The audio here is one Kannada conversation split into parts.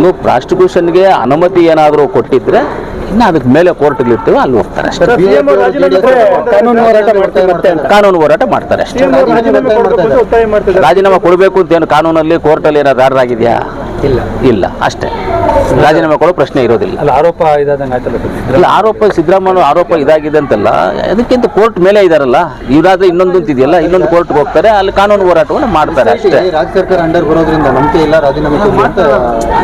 ಒಂದು ಪ್ರಾಸ್ಟಿಕ್ಯೂಷನ್ಗೆ ಅನುಮತಿ ಏನಾದರೂ ಕೊಟ್ಟಿದ್ರೆ ಇನ್ನು ಅದಕ್ಕೆ ಮೇಲೆ ಕೋರ್ಟ್ಗಳಿರ್ತೇವೆ ಅಲ್ಲಿ ಹೋಗ್ತಾರೆ ಅಷ್ಟೇ. ಕಾನೂನು ಹೋರಾಟ ಮಾಡ್ತಾರೆ. ಅಷ್ಟೇ. ರಾಜೀನಾಮೆ ಕೊಡಬೇಕು ಅಂತ ಏನು ಕಾನೂನಲ್ಲಿ ಕೋರ್ಟಲ್ಲಿ ಏನಾದ್ರು ಆರ್ಡರ್ ಆಗಿದೆಯಾ? ಇಲ್ಲ. ಇಲ್ಲ ಅಷ್ಟೇ. ರಾಜೀನಾಮೆ ಕೊಡೋ ಪ್ರಶ್ನೆ ಇರೋದಿಲ್ಲ. ಅಲ್ಲ ಆರೋಪ ಇದಾದಂಗೆ ಆಯ್ತಲ್ಲ ಸರ್. ಇಲ್ಲ ಆರೋಪ ಸಿದ್ದರಾಮಯ್ಯ ಆರೋಪ ಇದಾಗಿದೆ ಅಂತಲ್ಲ ಅದಕ್ಕಿಂತ ಕೋರ್ಟ್ ಮೇಲೆ ಇದಾರಲ್ಲ ಇವರಾದ್ರೆ ಇನ್ನೊಂದು ಅಂತಿದೆಯಲ್ಲ ಇನ್ನೊಂದು ಕೋರ್ಟ್ಗೆ ಹೋಗ್ತಾರೆ ಅಲ್ಲಿ ಕಾನೂನು ಹೋರಾಟವನ್ನು ಮಾಡ್ತಾರೆ ಅಷ್ಟೇ. ರಾಜ್ಯ ಸರ್ಕಾರ ಅಂಡರ್ ಬರೋದ್ರಿಂದ ನಂಬಿಕೆ ಇಲ್ಲ ರಾಜೀನಾಮೆ ಕೊಡಿ ಅಂತ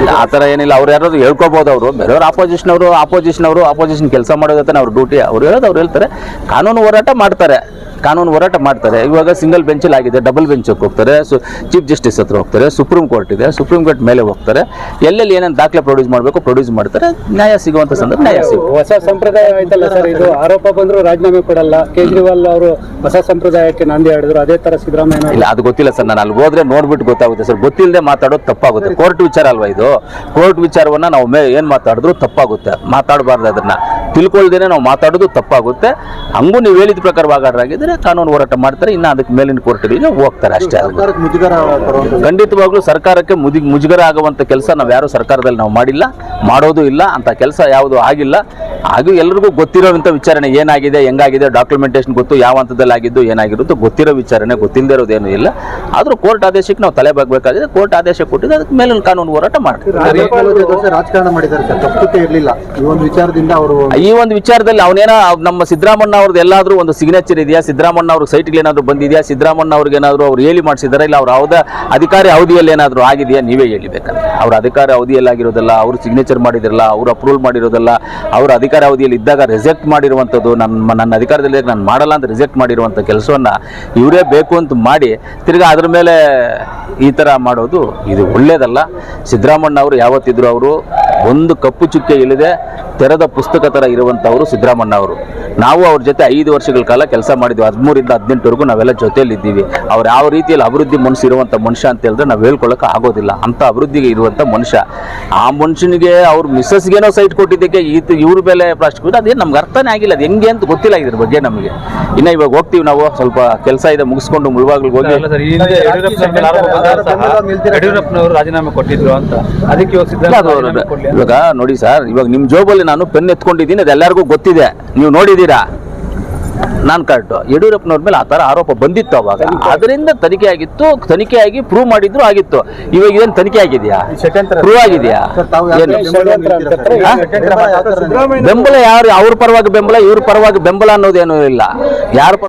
ಇಲ್ಲ, ಆ ಥರ ಏನಿಲ್ಲ ಅವ್ರು ಯಾರಾದ್ರು ಹೇಳ್ಕೋಬಹುದು ಅವರು. ಬೇರೆಯವ್ರು ಆಪೋಸಿಷನ್ ಅವರು ಆಪೋಸಿಷನ್ ಅವರು ಆಪೋಸಿಷನ್ ಕೆಲಸ ಮಾಡೋದತ್ತೆ ಅವ್ರ ಡ್ಯೂಟಿ ಅವ್ರು ಹೇಳೋದು ಅವ್ರು ಹೇಳ್ತಾರೆ. ಕಾನೂನು ಹೋರಾಟ ಮಾಡ್ತಾರೆ. ಕಾನೂನು ಹೋರಾಟ ಮಾಡ್ತಾರೆ. ಇವಾಗ ಸಿಂಗಲ್ ಬೆಂಚಲ್ಲಿ ಆಗಿದೆ ಡಬಲ್ ಬೆಂಚಕ್ಕೆ ಹೋಗ್ತಾರೆ. ಸೊ ಚೀಫ್ ಜಸ್ಟಿಸ್ ಹತ್ರ ಹೋಗ್ತಾರೆ. ಸುಪ್ರೀಂ ಕೋರ್ಟ್ ಇದೆ. ಸುಪ್ರೀಂ ಕೋರ್ಟ್ ಮೇಲೆ ಹೋಗ್ತಾರೆ. ಎಲ್ಲೆಲ್ಲಿ ಏನೇನು ದಾಖಲೆ ಪ್ರೊಡ್ಯೂಸ್ ಮಾಡಬೇಕು ಪ್ರೊಡ್ಯೂಸ್ ಮಾಡ್ತಾರೆ. ನ್ಯಾಯ ಸಿಗುವಂತ ಸಂದರ್ಭ ನ್ಯಾಯ ಸಿಗುತ್ತೆ. ಹೊಸ ಸಂಪ್ರದಾಯ ಆಯ್ತಲ್ಲ ಸರ್? ಇದು ಆರೋಪ ಬಂದ್ರು ರಾಜೀನಾಮೆ ಕೊಡಲ್ಲ. ಕೇಜ್ರಿವಾಲ್ ಅವರು ಹೊಸ ಸಂಪ್ರದಾಯಕ್ಕೆ ನಾಂದಿ ಹಾಡಿದ್ರು. ಅದೇ ತರ ಸಿದ್ದರಾಮಯ್ಯ ಇಲ್ಲ ಅದು ಗೊತ್ತಿಲ್ಲ ಸರ್. ನಾನು ಅಲ್ಲಿ ಹೋದ್ರೆ ನೋಡ್ಬಿಟ್ಟು ಗೊತ್ತಾಗುತ್ತೆ ಸರ್. ಗೊತ್ತಿಲ್ಲದೆ ಮಾತಾಡೋದು ತಪ್ಪಾಗುತ್ತೆ. ಕೋರ್ಟ್ ವಿಚಾರ ಅಲ್ವಾ ಇದು? ಕೋರ್ಟ್ ವಿಚಾರವನ್ನ ನಾವು ಮೇ ಏನು ಮಾತಾಡಿದ್ರು ತಪ್ಪಾಗುತ್ತೆ. ಮಾತಾಡಬಾರ್ದು ಅದನ್ನ. ತಿಳ್ಕೊಳ್ದೇನೆ ನಾವು ಮಾತಾಡೋದು ತಪ್ಪಾಗುತ್ತೆ. ಹಂಗೂ ನೀವು ಹೇಳಿದ ಪ್ರಕಾರವಾಗಿದ್ರೆ ಕಾನೂನು ಹೋರಾಟ ಮಾಡ್ತಾರೆ ಇನ್ನು ಅದಕ್ಕೆ ಮೇಲಿನ ಕೋರ್ಟ್ಗಳಿಗೆ ಹೋಗ್ತಾರೆ ಅಷ್ಟೇ ಖಂಡಿತವಾಗ್ಲೂ ಸರ್ಕಾರಕ್ಕೆ ಮುದಿ ಮುಜುಗರ ಆಗುವಂಥ ಕೆಲಸ ನಾವು ಯಾರು ಸರ್ಕಾರದಲ್ಲಿ ನಾವು ಮಾಡಿಲ್ಲ ಮಾಡೋದು ಇಲ್ಲ ಅಂತ ಕೆಲಸ ಯಾವುದು ಆಗಿಲ್ಲ. ಹಾಗೂ ಎಲ್ರಿಗೂ ಗೊತ್ತಿರೋಂಥ ವಿಚಾರಣೆ ಏನಾಗಿದೆ ಹೆಂಗಾಗಿದೆ ಡಾಕ್ಯುಮೆಂಟೇಶನ್ ಗೊತ್ತು ಯಾವ ಹಂತದಲ್ಲಿ ಆಗಿದ್ದು ಏನಾಗಿರುತ್ತೋ ಗೊತ್ತಿರೋ ವಿಚಾರಣೆ ಗೊತ್ತಿಲ್ಲದೆ ಇರೋದೇನು ಇಲ್ಲ. ಆದರೂ ಕೋರ್ಟ್ ಆದೇಶಕ್ಕೆ ನಾವು ತಲೆ ಬಾಗಬೇಕಾಗಿದೆ. ಕೋರ್ಟ್ ಆದೇಶ ಕೊಟ್ಟಿದ್ದು ಅದಕ್ಕೆ ಮೇಲಿನ ಕಾನೂನು ಹೋರಾಟ ಮಾಡ್ತೀವಿ. ರಾಜಕಾರಣ ಮಾಡಿದ್ದಾರೆ ಇರಲಿಲ್ಲ. ಈ ಒಂದು ವಿಚಾರದಿಂದ ಅವರು ಈ ಒಂದು ವಿಚಾರದಲ್ಲಿ ಅವನೇನ ನಮ್ಮ ಸಿದ್ದರಾಮಣ್ಣ ಅವ್ರದ್ದು ಎಲ್ಲಾದರೂ ಒಂದು ಸಿಗ್ನೇಚರ್ ಇದೆಯಾ? ಸಿದ್ದರಾಮಣ್ಣ ಅವ್ರ ಸೈಟ್ಗೆ ಏನಾದರೂ ಬಂದಿದೆಯಾ? ಸಿದ್ದರಾಮಣ್ಣ ಅವ್ರಿಗೆ ಏನಾದ್ರು ಅವ್ರು ಹೇಳಿ ಮಾಡಿಸಿದಾರೆ? ಇಲ್ಲ ಅವ್ರ ಯಾವುದೇ ಅಧಿಕಾರಿ ಅವಧಿಯಲ್ಲಿ ಏನಾದರೂ ಆಗಿದೆಯಾ? ನೀವೇ ಹೇಳಿ ಬೇಕಂದ್ರೆ ಅವ್ರ ಅಧಿಕಾರ ಅವಧಿಯಲ್ಲಿ ಆಗಿರೋದಲ್ಲ ಅವರು ಸಿಗ್ನೇಚರ್ ಮಾಡಿದಿರಲ್ಲ ಅವ್ರು ಅಪ್ರೂವಲ್ ಮಾಡಿರೋದಲ್ಲ ಅವ್ರ ಅಧಿಕಾರ ಅವಧಿಯಲ್ಲಿ ಇದ್ದಾಗ ರಿಜೆಕ್ಟ್ ಮಾಡಿರುವಂಥದ್ದು ನನ್ನ ನನ್ನ ಅಧಿಕಾರದಲ್ಲಿ ನಾನು ಮಾಡಲ್ಲ ಅಂತ ರಿಜೆಕ್ಟ್ ಮಾಡಿರುವಂಥ ಕೆಲಸವನ್ನು ಇವರೇ ಬೇಕು ಅಂತ ಮಾಡಿ ತಿರ್ಗಾ ಅದ್ರ ಮೇಲೆ ಈ ಥರ ಮಾಡೋದು ಇದು ಒಳ್ಳೇದಲ್ಲ. ಸಿದ್ದರಾಮಣ್ಣ ಅವರು ಯಾವತ್ತಿದ್ರು ಅವರು ಒಂದು ಕಪ್ಪು ಚುಕ್ಕೆ ಇಲ್ಲದೆ ತೆರೆದ ಪುಸ್ತಕ ಥರ ಇರುವಂಥವರು ಸಿದ್ದರಾಮಣ್ಣ ಅವರು ನಾವು ಅವ್ರ ಜೊತೆ ಐದು ವರ್ಷಗಳ ಕಾಲ ಕೆಲಸ ಮಾಡಿದ್ವಿ. ಹದಿಮೂರಿಂದ ಹದಿನೆಂಟುವರೆಗೂ ನಾವೆಲ್ಲ ಜೊತೆಯಲ್ಲಿದ್ದೀವಿ. ಅವ್ರು ಯಾವ ರೀತಿಯಲ್ಲಿ ಅಭಿವೃದ್ಧಿ ಮನಸ್ಸು ಇರುವಂಥ ಮನುಷ್ಯ ಅಂತ ಹೇಳಿದ್ರೆ ನಾವು ಹೇಳ್ಕೊಳ್ಳೋಕೆ ಆಗೋದಿಲ್ಲ. ಅಂಥ ಅಭಿವೃದ್ಧಿಗೆ ಇರುವಂಥ ಮನುಷ್ಯ. ಆ ಮನುಷ್ಯನಿಗೆ ಅವ್ರ ಮಿಸ್ಸಸ್ಗೇನೋ ಸೈಟ್ ಕೊಟ್ಟಿದ್ದಕ್ಕೆ ಈತ ಇವ್ರ ಮೇಲೆ ಪ್ಲಾಸ್ಟಿಕ್ ಅದೇನು ನಮ್ಗೆ ಅರ್ಥನೇ ಆಗಿಲ್ಲ. ಅದು ಹೆಂಗೆ ಅಂತ ಗೊತ್ತಿಲ್ಲ ಇದ್ರ ಬಗ್ಗೆ ನಮಗೆ. ಇನ್ನು ಇವಾಗ ಹೋಗ್ತೀವಿ ನಾವು. ಸ್ವಲ್ಪ ಕೆಲಸ ಇದೆ ಮುಗಿಸ್ಕೊಂಡು ಮುಳುವಾಗ್ಲಿಗೆ ಹೋಗಿ. ಯಡಿಯೂರಪ್ಪನವರು ರಾಜೀನಾಮೆ ಕೊಟ್ಟಿದ್ರು ಅಂತ. ಅದಕ್ಕೆ ಇವಾಗ ನೋಡಿ ಸರ್ ಇವಾಗ ನಿಮ್ಮ ಜೋಬಲ್ಲಿ ನಾನು ಪೆನ್ ಎತ್ಕೊಂಡಿದ್ದೀನಿ ಅದು ಎಲ್ಲರಿಗೂ ಗೊತ್ತಿದೆ. ನೀವು ನೋಡಿದ್ದೀರಾ? ನಾನು ಕರೆಕ್ಟು ಯಡಿಯೂರಪ್ಪನವ್ರ ಮೇಲೆ ಆ ಥರ ಆರೋಪ ಬಂದಿತ್ತು ಅವಾಗ. ಅದರಿಂದ ತನಿಖೆ ಆಗಿತ್ತು ತನಿಖೆ ಆಗಿ ಪ್ರೂವ್ ಮಾಡಿದ್ರು ಆಗಿತ್ತು. ಇವಾಗ ಇದೇನು ತನಿಖೆ ಆಗಿದೆಯಾ? ಪ್ರೂವ್ ಆಗಿದೆಯಾ? ಬೆಂಬಲ ಯಾರು? ಅವ್ರ ಪರವಾಗಿ ಬೆಂಬಲ ಇವ್ರ ಪರವಾಗಿ ಬೆಂಬಲ ಅನ್ನೋದೇನೂ ಇಲ್ಲ. ಯಾರ